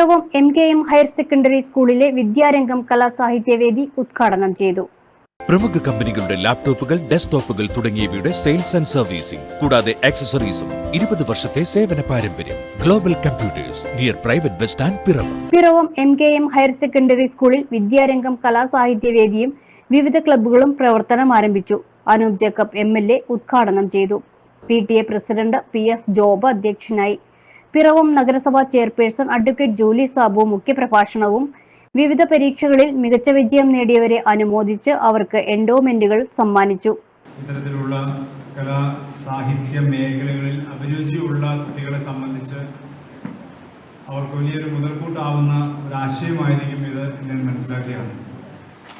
Piravom M K M higher secondary സ്കൂളിലെ വിദ്യാരംഗം കലാസാഹിത്യവേദി ഉദ്ഘാടനം ചെയ്തു. പ്രമുഖ കമ്പനികളുടെ ലാപ്ടോപ്പുകൾ ഡെസ്ക്ടോപ്പുകൾ തുടങ്ങിയവയുടെ സെയിൽസ് ആൻഡ് സർവീസിംഗ് കൂടാതെ ആക്സസറീസും ഇരുപത് വർഷത്തെ സേവന പാരമ്പര്യം global computers near private bus stand Piravom. Piravom M K M higher secondary സ്കൂളിൽ വിദ്യാരംഗം കലാസാഹിത്യവേദിയും വിവിധ ക്ലബ്ബുകളും പ്രവർത്തനം ആരംഭിച്ചു. Anoop Jacob M L A ഉദ്ഘാടനം ചെയ്തു. P T A president P S Job അധ്യക്ഷനായി പിറവം നഗരസഭാ ചെയർപേഴ്സൺ അഡ്വക്കേറ്റ് ജൂലി സാബു മുഖ്യപ്രഭാഷണവും വിവിധ പരീക്ഷകളിൽ മികച്ച വിജയം നേടിയവരെ അനുമോദിച്ച് അവർക്ക് എൻഡോമെന്റുകൾ സമ്മാനിച്ചു. ഇത്തരത്തിലുള്ള കലാ സാഹിത്യ മേഖലകളിൽ അഭിരുചിയുള്ള കുട്ടികളെ സംബന്ധിച്ച് അവർക്ക് വലിയൊരു മുതൽക്കൂട്ടാവുന്ന ഒരു ആശയമായിരിക്കും ഇത് ഞാൻ മനസ്സിലാക്കിയാണ്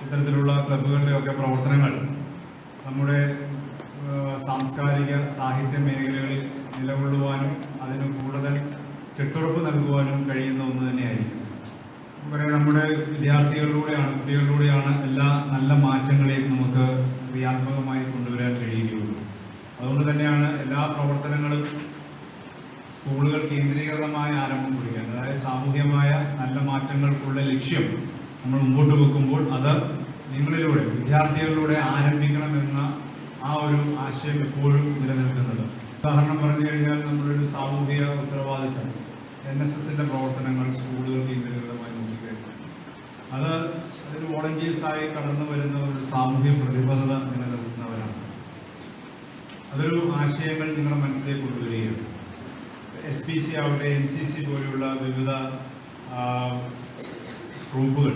ഇത്തരത്തിലുള്ള ക്ലബ്ബുകളുടെയൊക്കെ പ്രവർത്തനങ്ങൾ നമ്മുടെ സാംസ്കാരിക സാഹിത്യ മേഖലകളിൽ അതുകൊണ്ട് തന്നെയാണ് എല്ലാ പ്രവർത്തനങ്ങളും സ്കൂളുകൾ കേന്ദ്രീകൃതമായ ആരംഭം കുറിക്കാൻ. അതായത് സാമൂഹ്യമായ നല്ല മാറ്റങ്ങൾക്കുള്ള ലക്ഷ്യം നമ്മൾ മുമ്പോട്ട് വെക്കുമ്പോൾ അത് നിങ്ങളിലൂടെ വിദ്യാർത്ഥികളിലൂടെ ആരംഭിക്കണമെന്ന ആ ഒരു ആശയം എപ്പോഴും നിലനിൽക്കുന്നത്. ഉദാഹരണം പറഞ്ഞു കഴിഞ്ഞാൽ ഒരു സാമൂഹിക ഉത്തരവാദിത്തം എൻ എസ് എസിന്റെ പ്രവർത്തനങ്ങൾ സ്കൂളുകൾ കേന്ദ്രീകൃതമായി നോക്കിക്കഴിഞ്ഞാൽ. അത് ഒരു വോളണ്ടിയേഴ്സായി കടന്നു വരുന്ന ഒരു സാമൂഹ്യ പ്രതിബദ്ധത നിലനിർത്തുന്നവരാണ് അതൊരു ആശയങ്ങൾ നിങ്ങളുടെ മനസ്സിലേക്ക് കൊണ്ടുവരികയാണ്. എസ് പി സി ആവട്ടെ എൻ സി സി പോലെയുള്ള വിവിധ ഗ്രൂപ്പുകൾ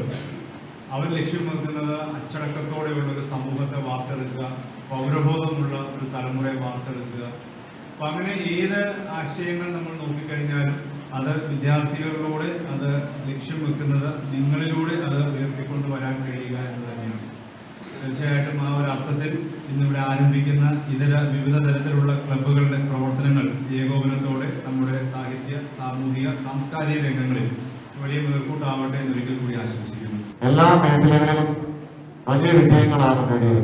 അവർ ലക്ഷ്യം വെക്കുന്നത് അച്ചടക്കത്തോടെയുള്ള ഒരു സമൂഹത്തെ വാർത്തെടുക്കുക പൗരബോധമുള്ള ഒരു തലമുറയെ വാർത്തെടുക്കുക. അപ്പം അങ്ങനെ ഏത് ആശയങ്ങൾ നമ്മൾ നോക്കിക്കഴിഞ്ഞാലും അത് വിദ്യാർത്ഥികളിലൂടെ അത് ലക്ഷ്യം വെക്കുന്നത് നിങ്ങളിലൂടെ അത് ഉയർത്തിക്കൊണ്ട് വരാൻ കഴിയുക എന്ന് തന്നെയാണ്. തീർച്ചയായിട്ടും ആ ഒരു അർത്ഥത്തിൽ ഇന്നിവിടെ ആരംഭിക്കുന്ന ഇതര വിവിധ തരത്തിലുള്ള ക്ലബ്ബുകളുടെ പ്രവർത്തനങ്ങൾ ഏകോപനത്തോടെ നമ്മുടെ സാഹിത്യ സാമൂഹിക സാംസ്കാരിക രംഗങ്ങളിൽ വലിയ മുതൽക്കൂട്ടാവട്ടെ എന്ന് ഒരിക്കൽ കൂടി ആശംസിക്കുന്നു. എല്ലാ മേഖലകളിലും വലിയ വിജയങ്ങളാണ് നേടിയത്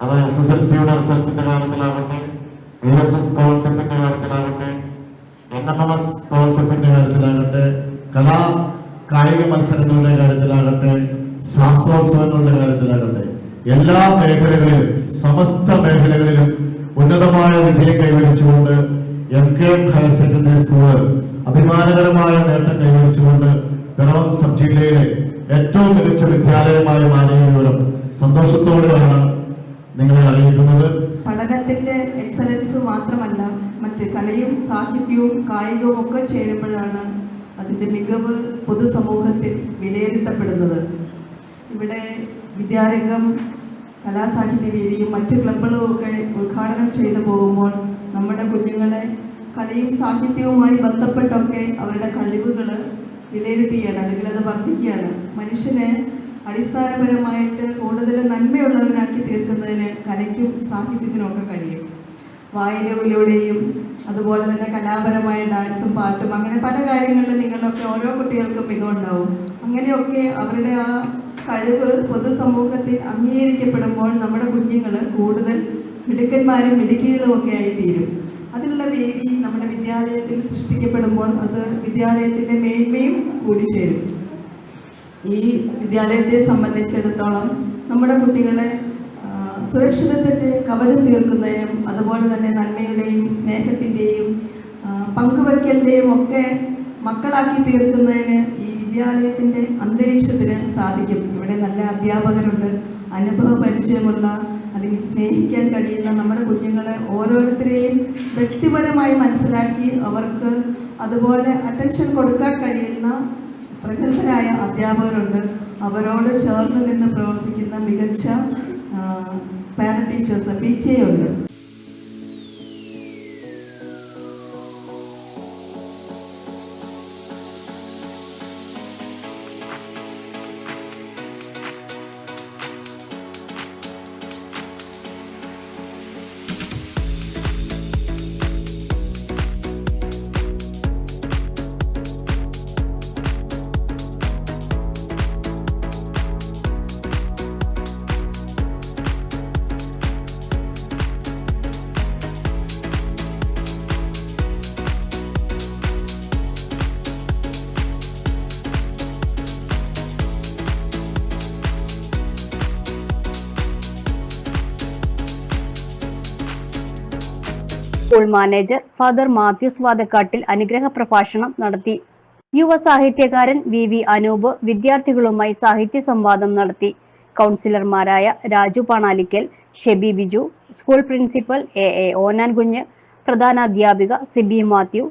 അത് എസ് എസ് എൽ സിയുടെ റിസൾട്ടിന്റെ കാര്യത്തിലാവട്ടെ യു എസ് എസ് സ്കോളർഷിപ്പിന്റെ കാര്യത്തിലാവട്ടെ എൻ എം എം എസ് സ്കോളർഷിപ്പിന്റെ കാര്യത്തിലാകട്ടെ കലാ കായിക മത്സരങ്ങളുടെ കാര്യത്തിലാകട്ടെ ശാസ്ത്രോത്സവങ്ങളുടെ കാര്യത്തിലാകട്ടെ എല്ലാ മേഖലകളിലും സമസ്ത മേഖലകളിലും ഉന്നതമായ വിജയം കൈവരിച്ചുകൊണ്ട് M K higher secondary school അഭിമാനകരമായ നേട്ടം കൈവരിച്ചുകൊണ്ട് പിറവം സബ് ജില്ലയിലെ ഏറ്റവും മികച്ച വിദ്യാലയമായി മാറിയ സന്തോഷത്തോടെയാണ് നിങ്ങളെ അറിയിക്കുന്നത്. പഠനത്തിന്റെ എക്സലൻസ് മാത്രമല്ല മറ്റ് കലയും സാഹിത്യവും കായികവും ഒക്കെ ചേരുമ്പോഴാണ് അതിന്റെ മികവ് പൊതുസമൂഹത്തിൽ വിലയിരുത്തപ്പെടുന്നത്. ഇവിടെ വിദ്യാരംഗം കലാസാഹിത്യ വേദിയും മറ്റ് ക്ലബ്ബുകളും ഒക്കെ ഉദ്ഘാടനം ചെയ്തു പോകുമ്പോൾ നമ്മുടെ കുഞ്ഞുങ്ങളെ കലയും സാഹിത്യവുമായി ബന്ധപ്പെട്ടൊക്കെ അവരുടെ കഴിവുകൾ വിലയിരുത്തുകയാണ് അല്ലെങ്കിൽ അത് വർദ്ധിക്കുകയാണ്. മനുഷ്യനെ അടിസ്ഥാനപരമായിട്ട് കൂടുതൽ നന്മയുള്ളവനാക്കി തീർക്കുന്നതിന് കലയ്ക്കും സാഹിത്യത്തിനുമൊക്കെ കഴിയും. വായനയിലൂടെയും അതുപോലെ തന്നെ കലാപരമായ ഡാൻസും പാട്ടും അങ്ങനെ പല കാര്യങ്ങളിലും നിങ്ങളൊക്കെ ഓരോ കുട്ടികൾക്കും മികവുണ്ടാവും. അങ്ങനെയൊക്കെ അവരുടെ ആ കഴിവ് പൊതുസമൂഹത്തിൽ അംഗീകരിക്കപ്പെടുമ്പോൾ നമ്മുടെ കുഞ്ഞുങ്ങൾ കൂടുതൽ മിടുക്കന്മാരും മിടുക്കികളും ഒക്കെ ആയി തീരും അതിനുള്ള വേദി നമ്മുടെ വിദ്യാലയത്തിൽ സൃഷ്ടിക്കപ്പെടുമ്പോൾ അത് വിദ്യാലയത്തിന്റെ മേന്മയും കൂടി ചേരും. ഈ വിദ്യാലയത്തെ സംബന്ധിച്ചിടത്തോളം നമ്മുടെ കുട്ടികളെ സുരക്ഷിതത്തിന്റെ കവചം തീർക്കുന്നതിനും അതുപോലെ തന്നെ നന്മയുടെയും സ്നേഹത്തിന്റെയും പങ്കുവയ്ക്കലിന്റെയും ഒക്കെ മക്കളാക്കി തീർക്കുന്നതിന് ഈ വിദ്യാലയത്തിന്റെ അന്തരീക്ഷത്തിന് സാധിക്കും. ഇവിടെ നല്ല അധ്യാപകരുണ്ട്. അനുഭവ പരിചയമുള്ള അല്ലെങ്കിൽ സ്നേഹിക്കാൻ കഴിയുന്ന നമ്മുടെ കുഞ്ഞുങ്ങളെ ഓരോരുത്തരെയും വ്യക്തിപരമായി മനസ്സിലാക്കി അവർക്ക് അതുപോലെ അറ്റൻഷൻ കൊടുക്കാൻ കഴിയുന്ന പ്രഗത്ഭരായ അധ്യാപകരുണ്ട്. അവരോട് ചേർന്ന് നിന്ന് പ്രവർത്തിക്കുന്ന മികച്ച parent teachers P T A ഉണ്ട്. School manager father Mathews Vadakkattil അനുഗ്രഹ പ്രഭാഷണം നടത്തി. യുവ സാഹിത്യകാരൻ വി വി അനൂപ് വിദ്യാർത്ഥികളുമായി സാഹിത്യ സംവാദം നടത്തി. കൗൺസിലർമാരായ Raju Panalickal Shebi Biju school principal A A Onan Kunju പ്രധാനാധ്യാപിക Sibi Mathew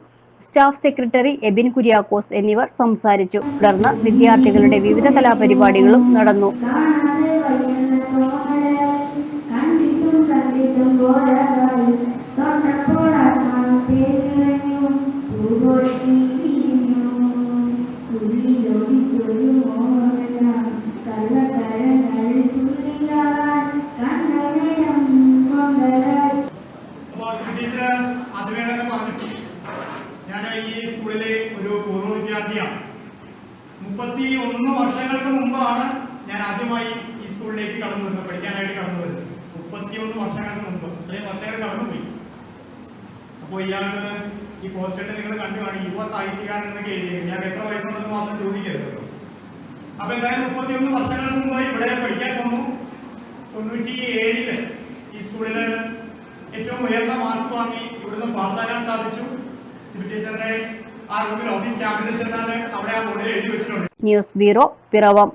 staff secretary Ebin Kuriakose എന്നിവർ സംസാരിച്ചു. തുടർന്ന് വിദ്യാർത്ഥികളുടെ വിവിധ കലാപരിപാടികളും നടന്നു. മുപ്പത്തി ഒന്ന് വർഷങ്ങൾക്ക് മുമ്പാണ് ഞാൻ ആദ്യമായി ഈ സ്കൂളിലേക്ക് കടന്നു വരുന്നത് പഠിക്കാനായിട്ട് കടന്നു വരുന്നത്. മുപ്പത്തി വർഷങ്ങൾക്ക് മുമ്പ് ഇത്രയും വർഷങ്ങൾ കടന്നുപോയി. അപ്പോൾ ഇയാൾക്ക് ഈ പോസ്റ്ററിൽ നിങ്ങൾ കണ്ടു കാണും. യുവ സാഹിത്യകാരൻ എന്നൊക്കെ എഴുതി ഞാൻ എത്ര വയസ്സുണ്ടെന്ന് മാത്രം ചോദിക്കരുത്. അപ്പൊ എന്തായാലും മുപ്പത്തിയൊന്ന് വർഷങ്ങൾക്ക് മുമ്പ് ഇവിടെ പഠിക്കാൻ വന്നു തൊണ്ണൂറ്റി ഏഴിൽ ഈ സ്കൂളിൽ ഏറ്റവും ഉയർന്ന മാർക്ക് വാങ്ങി ഇവിടുന്ന് പാസ്സാകാൻ സാധിച്ചു. സിബി ടീച്ചറുടെ ആ റൂമിൽ ഓഫീസ് ക്യാബിനിൽ ചെന്നാൽ അവിടെ ആ ബോർഡിൽ എഴുതി വെച്ചിട്ടുണ്ട്. News bureau Piravom.